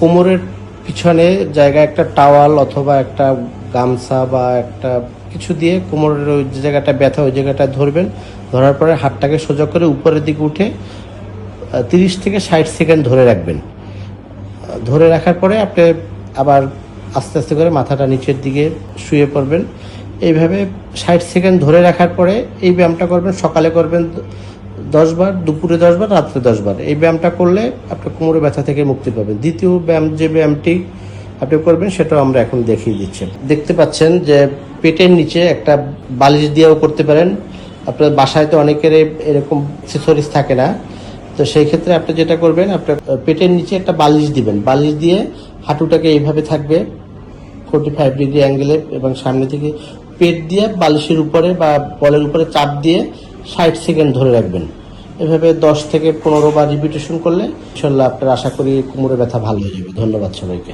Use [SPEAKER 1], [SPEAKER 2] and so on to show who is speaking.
[SPEAKER 1] কোমরের পিছনে জায়গায় একটা টাওয়াল অথবা একটা গামছা বা একটা কিছু দিয়ে কোমরের ওই যে জায়গাটা ব্যথা, ওই জায়গাটা ধরবেন। ধরার পরে হাতটাকে সোজা করে উপরের দিকে উঠে তিরিশ থেকে ষাট সেকেন্ড ধরে রাখবেন। ধরে রাখার পরে আপনি আবার আস্তে আস্তে করে মাথাটা নিচের দিকে শুয়ে পড়বেন। এইভাবে ষাট সেকেন্ড ধরে রাখার পরে এই ব্যায়ামটা করবেন। সকালে করবেন দশ বার দুপুরে দশ বার রাত্রে দশ বার এই ব্যায়ামটা করলে আপনি কোমরে ব্যথা থেকে মুক্তি পাবেন। দ্বিতীয় ব্যায়াম যে ব্যায়ামটি আপনি করবেন, সেটাও আমরা এখন দেখিয়ে দিচ্ছি। দেখতে পাচ্ছেন যে পেটের নিচে একটা বালিশ দিয়েও করতে পারেন। আপনার বাসায় তো অনেকের এরকম অ্যাক্সেসরিজ থাকে না। তো সেই ক্ষেত্রে আপনি যেটা করবেন আপনার পেটের নিচে একটা বালিশ দিবেন। বালিশ দিয়ে হাঁটুটাকে এইভাবে থাকবে, ফোর্টি ফাইভ ডিগ্রি অ্যাঙ্গেলে এবং সামনে থেকে পেট দিয়ে বালিশের উপরে বা বলের উপরে চাপ দিয়ে ষাট সেকেন্ড ধরে রাখবেন। এভাবে দশ থেকে পনেরো বার রিপিটেশন করলে, ইনশাল্লাহ আপনার আশা করি কোমরে ব্যথা ভালো হয়ে যাবে। ধন্যবাদ সবাইকে।